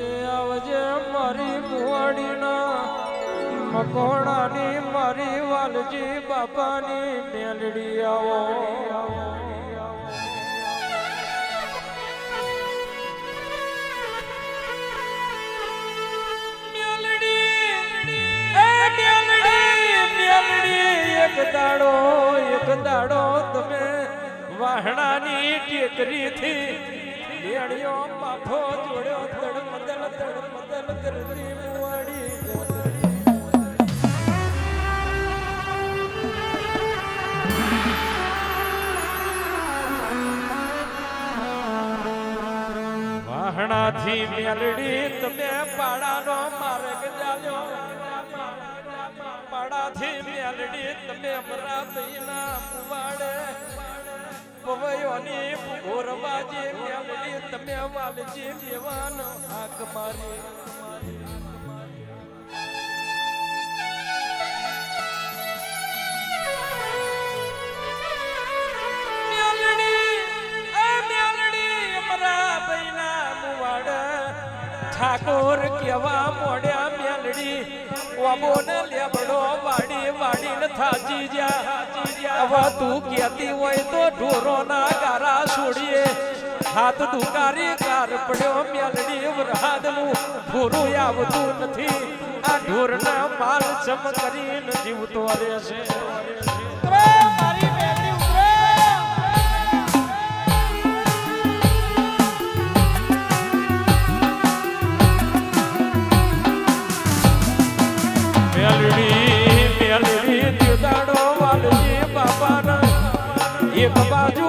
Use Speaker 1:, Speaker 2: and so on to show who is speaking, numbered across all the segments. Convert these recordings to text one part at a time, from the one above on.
Speaker 1: આવજે આવજે મારી ભુવાડીના મકોડાની મારી વાલજી બાપાની મેલડી આવો. એક દાડો એક દાડો તમે વાહણાની ટેકરીથી લેણિયો માથો જોડ્યો વાહણાથી મેલડી તમે પાડાનો માર્ગ જાલ્યો પાડાથી મેલડી તમે અમરાવતીના પુવાડે પવયોની ભોરવાજી મેવડી તમે વાલજી લેવાનો હાક મારી. ઠાકોર કેવા મોડ્યા મેલડી ઓબોને લેબડો વાડી, વાડીને થાચી જા હવે તું કેતી હોય તો ઢોરોના ગારા છોડીએ. હાથ દુકારી કાર પડ્યો મેલડી વરહાદનું. પૂરું આવતું નથી. આ ઢોરના માલ ચમ કરીને જીવતો રહેશે મેલડી મેલડી દીદાડો વાલજી બાપાના. એક બાજુ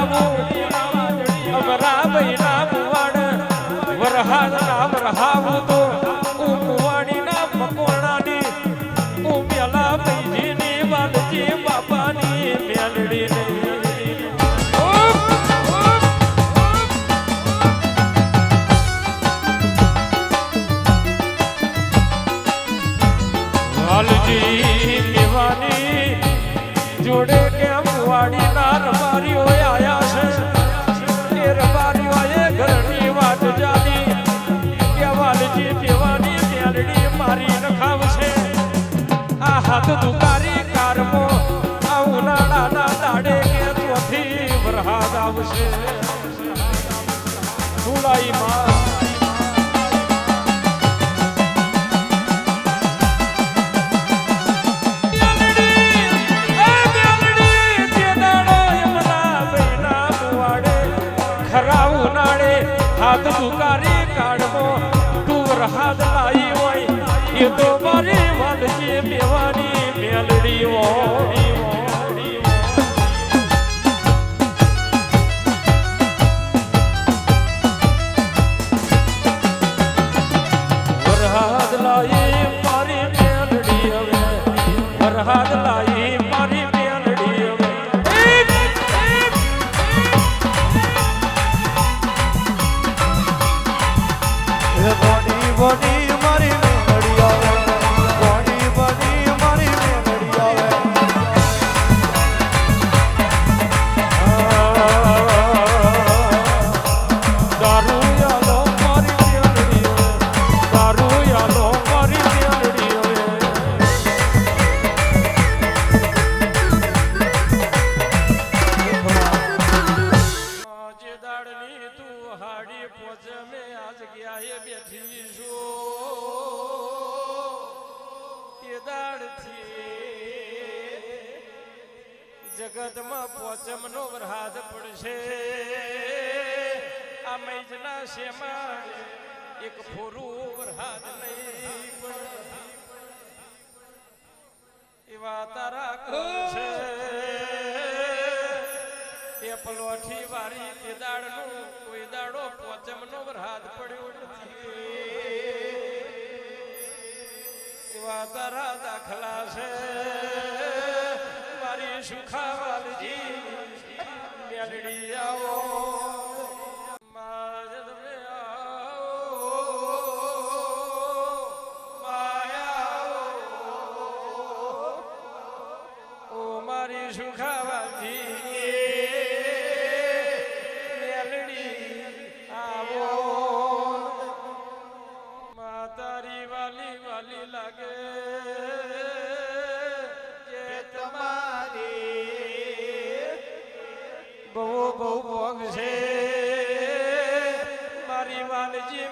Speaker 1: যাবো હાથ દુકારી કાઢવો તું હાથ હોય એ તો મારી વાત છે મેલડી જે દાડની તું હાડી પોચે મે આજ ગયા એ બેઠી છું. તે દાડથી જગતમાં પોચમનો વરહાદ પડશે. આ મૈજના શેમાં એક ફોરું વરહાદ નહીં એવા તારા એવા તારા દાખલા છે. મારી સુખાવાલજી મેલડી આવો.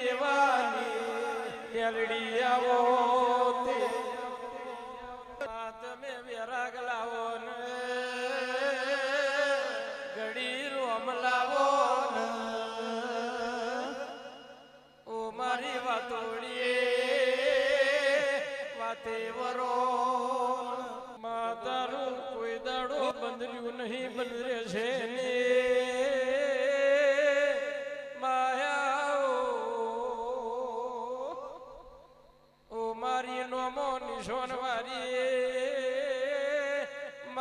Speaker 1: વાલજી મેવાની આવો તે. તમે વેરાગ લાવો ને, ઘડી રોમ લાવો ઓ મારી વાતોડીએ, વાતે વરો માતારું કોઈ દાડો બંધર્યું નહીં બંધરે છે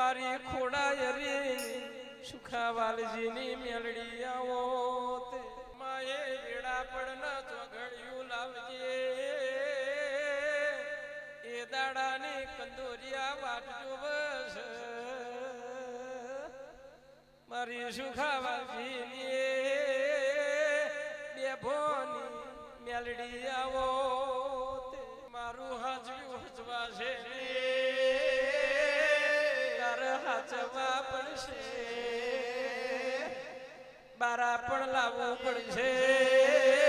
Speaker 1: મારી ખોડાયરી સુખાવાલજીની મેલડી આવો તે. માએ વેડા પડના ચોઘડિયું લાવજે. એ દાડાની કંદોરિયા વાટજો બસ મારી સુખાવાલજીની બે ભોની મેલડી આવો તે. મારું હાજવ્યું હજવા છે હાચવા પડશે બારા પણ લાવવું પડશે.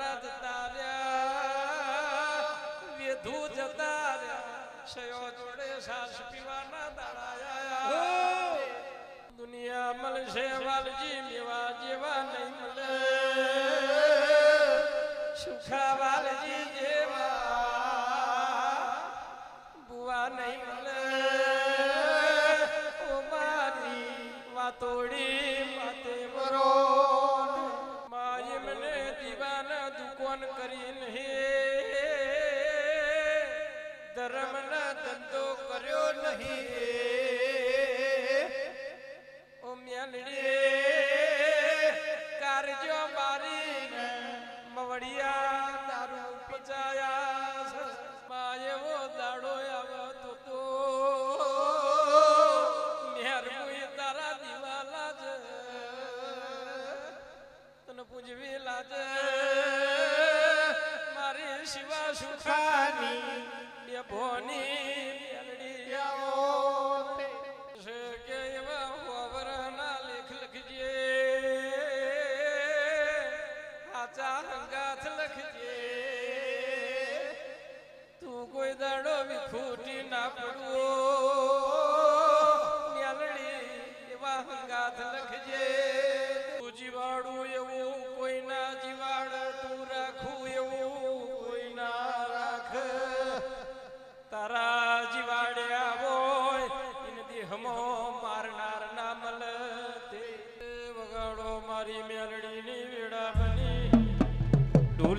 Speaker 1: ઓળખનારા જતા રહ્યા જોડે સાસ પીવાના દુનિયા મળશે વાલજી, મેવા જેવા નહીં મળે. સુખા વાલજી જેવા સુખાની બે ભોની મેલડી આવો છે કે હંગાથ લખજે. તું કોઈ દાડો વિખૂટી ના પડવો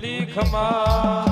Speaker 1: મેલડીની વેડા